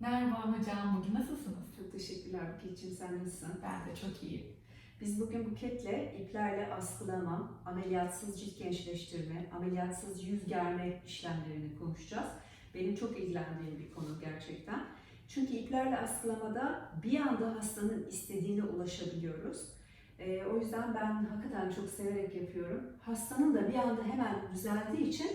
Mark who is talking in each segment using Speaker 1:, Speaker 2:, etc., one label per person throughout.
Speaker 1: Merhaba hocam, bugün nasılsınız?
Speaker 2: Çok teşekkürler Buket'ciğim. Sen nasılsın?
Speaker 1: Ben de çok iyiyim.
Speaker 2: Biz bugün Buket'le iplerle askılama, ameliyatsız cilt gençleştirme, ameliyatsız yüz germe işlemlerini konuşacağız. Benim çok ilgilendiğim bir konu gerçekten. Çünkü iplerle askılamada bir anda hastanın istediğine ulaşabiliyoruz. Ee, o yüzden ben hakikaten çok severek yapıyorum. Hastanın da bir anda hemen düzeldiği için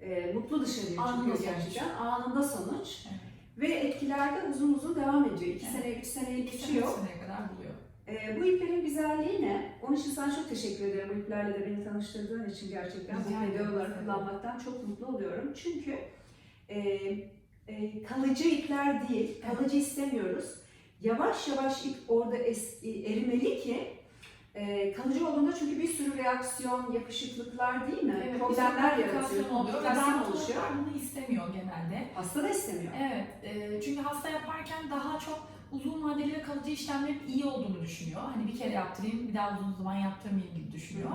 Speaker 2: e, mutlu dışarıya
Speaker 1: Anında
Speaker 2: çıkıyor
Speaker 1: sonuç.
Speaker 2: gerçekten. Anında sonuç.
Speaker 1: Evet.
Speaker 2: Ve etkiler de uzun uzun devam ediyor. İki
Speaker 1: Evet.
Speaker 2: sene, üç seneyi
Speaker 1: İki
Speaker 2: geçiyor.
Speaker 1: seneye kadar buluyor.
Speaker 2: Ee, bu iplerin güzelliği ne? Onun için sana çok teşekkür ederim. Bu iplerle de beni tanıştırdığın için gerçekten
Speaker 1: Rica
Speaker 2: bu videoları kullanmaktan çok mutlu oluyorum. Çünkü e, e, kalıcı ipler değil, kalıcı istemiyoruz. Yavaş yavaş ip orada es, e, erimeli ki e, kalıcı olduğunda çünkü bir reaksiyon, yapışıklıklar değil mi? Problemler yaratıyor, komplikasyon oluşuyor.
Speaker 1: bunu istemiyor genelde.
Speaker 2: Hasta da istemiyor.
Speaker 1: Evet, e, çünkü hasta yaparken daha çok uzun vadeli ve kalıcı işlemlerin iyi olduğunu düşünüyor. Hani bir kere yaptırayım, bir daha uzun zaman yaptırmayayım gibi düşünüyor.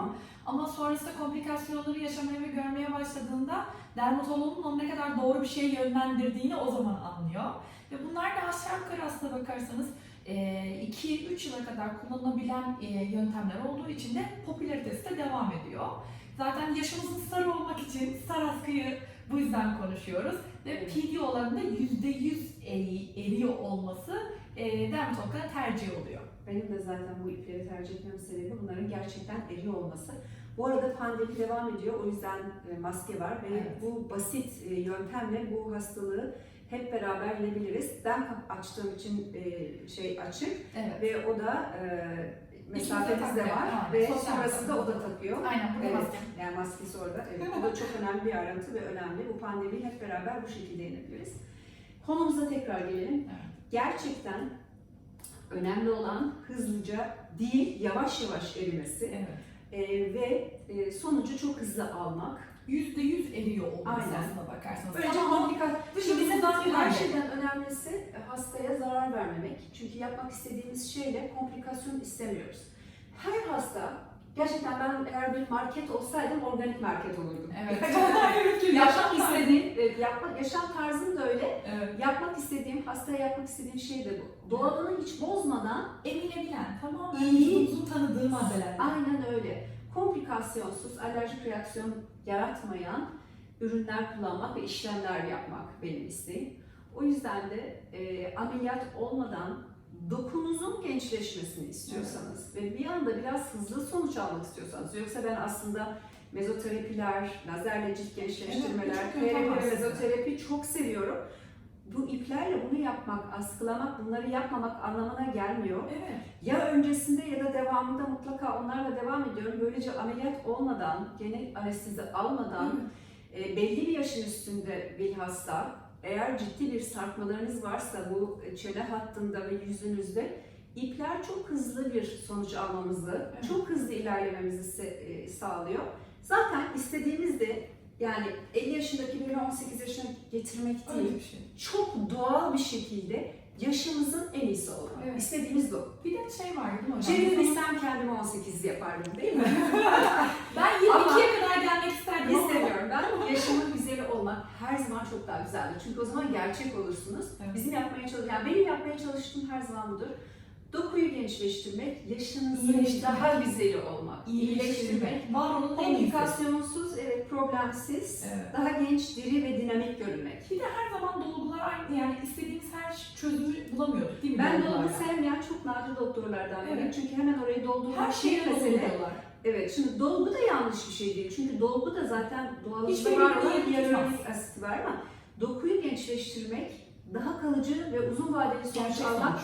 Speaker 1: Ama sonrasında komplikasyonları yaşamaya ve görmeye başladığında dermatologun onu ne kadar doğru bir şeye yönlendirdiğini o zaman anlıyor. Ve bunlar da aşağı yukarı aslına bakarsanız 2-3 yıla kadar kullanılabilen e, yöntemler olduğu için de popülaritesi de devam ediyor. Zaten yaşımızın sarı olmak için star askıyı bu yüzden konuşuyoruz. Ve
Speaker 2: Evet.
Speaker 1: PDO'ların da %100 eri- eriyor olması e, dermatologlara tercih oluyor.
Speaker 2: Benim de zaten bu ipleri tercih etmem sebebi bunların gerçekten eriyor olması. Bu arada pandemi devam ediyor. O yüzden e, maske var ve
Speaker 1: Evet.
Speaker 2: bu basit yöntemle bu hastalığı hep beraber yenebiliriz. Ben açtığım için e, şey açık
Speaker 1: Evet.
Speaker 2: ve o da e, mesafemiz de var
Speaker 1: Aynen.
Speaker 2: ve
Speaker 1: Sosyal
Speaker 2: sonrasında o da takıyor.
Speaker 1: Aynen burada
Speaker 2: Evet,
Speaker 1: maske.
Speaker 2: yani maskesi orada. Evet, bu da çok önemli bir ayrıntı ve önemli. Bu pandemiyi hep beraber bu şekilde yenebiliriz. Konumuza tekrar gelelim.
Speaker 1: Evet.
Speaker 2: Gerçekten önemli olan hızlıca değil, yavaş yavaş erimesi
Speaker 1: Evet.
Speaker 2: Ee, ve e, sonucu çok hızlı almak.
Speaker 1: %100 eriyor olması
Speaker 2: Aynen.
Speaker 1: aslına bakarsanız.
Speaker 2: Böylece
Speaker 1: Ama dışımızdan
Speaker 2: Şimdi bizim
Speaker 1: bir
Speaker 2: her
Speaker 1: halde.
Speaker 2: şeyden önemlisi e, hastaya zarar vermemek. Çünkü yapmak istediğimiz şeyle komplikasyon istemiyoruz. Her hasta, gerçekten ben eğer bir market olsaydım organik market olurdum.
Speaker 1: Evet.
Speaker 2: istediğim, evet, yapmak, yaşam tarzım da öyle.
Speaker 1: Evet.
Speaker 2: Yapmak istediğim, hastaya yapmak istediğim şey de bu. Doğalını hiç bozmadan
Speaker 1: Eminebilen, tamamen
Speaker 2: İyi.
Speaker 1: vücudumuzun tanıdığı maddeler.
Speaker 2: Aynen öyle. Komplikasyonsuz, alerjik reaksiyon yaratmayan ürünler kullanmak ve işlemler yapmak benim isteğim. O yüzden de e, ameliyat olmadan dokunuzun gençleşmesini istiyorsanız ve bir anda biraz hızlı sonuç almak istiyorsanız yoksa ben aslında mezoterapiler, lazerle cilt gençleştirmeler,
Speaker 1: Evet,
Speaker 2: PRP mezoterapi çok seviyorum. Bu iplerle bunu yapmak, askılamak, bunları yapmamak anlamına gelmiyor.
Speaker 1: Evet.
Speaker 2: Ya öncesinde ya da devamında mutlaka onlarla devam ediyorum. Böylece ameliyat olmadan, genel anestezi almadan e, belli bir yaşın üstünde bilhassa eğer ciddi bir sarkmalarınız varsa bu çene hattında ve yüzünüzde ipler çok hızlı bir sonuç almamızı,
Speaker 1: Evet.
Speaker 2: çok hızlı ilerlememizi e, sağlıyor. Zaten istediğimiz de yani 50 yaşındaki birini 18 yaşına getirmek değil
Speaker 1: Öyle bir şey.
Speaker 2: çok doğal bir şekilde yaşımızın en iyisi olmak.
Speaker 1: Evet.
Speaker 2: İstediğimiz bu.
Speaker 1: Bir de şey var değil mi hocam?
Speaker 2: Çevirebilsem kendimi 18 yapardım değil mi?
Speaker 1: Ben 22'ye kadar gelmek isterdim
Speaker 2: İstemiyorum. Ben yaşımın güzeli olmak her zaman çok daha güzeldir. Çünkü o zaman gerçek olursunuz.
Speaker 1: Evet.
Speaker 2: Bizim yapmaya çalış, yani benim yapmaya çalıştığım her zaman budur. Dokuyu gençleştirmek, yaşınızın daha güzeli olmak.
Speaker 1: İyileştirmek. Var olun.
Speaker 2: Komplikasyonsuz, evet, problemsiz,
Speaker 1: Evet.
Speaker 2: daha genç, diri ve dinamik görünmek.
Speaker 1: Bir de her zaman dolgular aynı yani istediğimiz her çözümü bulamıyorduk değil mi?
Speaker 2: Ben dolgu sevmeyen çok nadir doktorlardan.
Speaker 1: Evet.
Speaker 2: Çünkü hemen orayı doldurmak
Speaker 1: her şeyi dolduruyorlar.
Speaker 2: Evet, şimdi dolgu da yanlış bir şey değil. Çünkü dolgu da zaten doğalında var olan hyaluronik asit var ama dokuyu gençleştirmek, daha kalıcı ve uzun vadeli sonuç almak.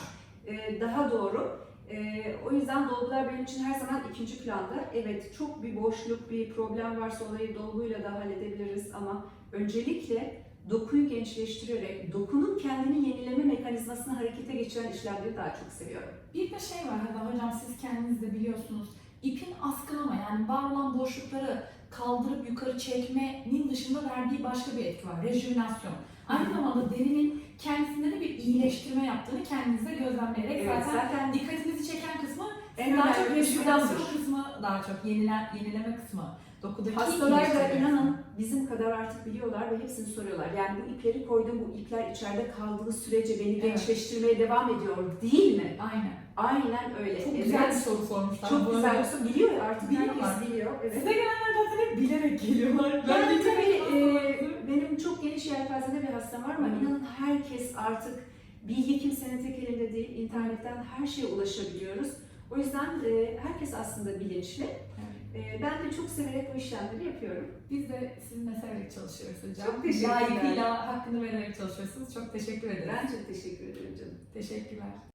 Speaker 2: E, daha doğru. E, o yüzden dolgular benim için her zaman ikinci planda. Evet, çok bir boşluk, bir problem varsa olayı dolguyla da halledebiliriz ama öncelikle dokuyu gençleştirerek, dokunun kendini yenileme mekanizmasını harekete geçiren işlemleri daha çok seviyorum.
Speaker 1: Bir de şey var hatta hocam siz kendiniz de biliyorsunuz. İpin askılama yani var olan boşlukları kaldırıp yukarı çekmenin dışında verdiği başka bir etki var. Rejuvenasyon. Aynı zamanda derinin kendisinde de bir iyileştirme yaptığını kendinize gözlemleyerek
Speaker 2: Evet,
Speaker 1: zaten
Speaker 2: zaten
Speaker 1: dikkatinizi çeken kısmı
Speaker 2: en
Speaker 1: daha çok
Speaker 2: budur.
Speaker 1: kısmı daha çok yenilen, yenileme kısmı dokudaki
Speaker 2: Hastalar da inanın bizim kadar artık biliyorlar ve hepsini soruyorlar. Yani bu ipleri koydum, bu ipler içeride kaldığı sürece beni
Speaker 1: Evet.
Speaker 2: gençleştirmeye devam ediyor değil mi?
Speaker 1: Aynen.
Speaker 2: Aynen öyle.
Speaker 1: Çok
Speaker 2: Evet.
Speaker 1: güzel bir soru sormuşlar.
Speaker 2: Çok
Speaker 1: Bu
Speaker 2: güzel. Olsa biliyor ya, artık
Speaker 1: Biliyorlar.
Speaker 2: biliyor. Evet.
Speaker 1: Size gelenler zaten hep bilerek geliyorlar.
Speaker 2: Yani
Speaker 1: de
Speaker 2: tabii e, benim çok geniş yelpazede bir hastam var ama inanın herkes artık bilgi kimsenin tek elinde değil. İnternetten her şeye ulaşabiliyoruz. O yüzden e, herkes aslında bilinçli. E, ben de çok severek bu işlemleri yapıyorum.
Speaker 1: Biz de sizinle severek çalışıyoruz hocam.
Speaker 2: Çok teşekkürler.
Speaker 1: Layıkıyla hakkını vererek çalışıyorsunuz. Çok teşekkür ederim.
Speaker 2: Ben çok teşekkür ederim canım.
Speaker 1: Teşekkürler.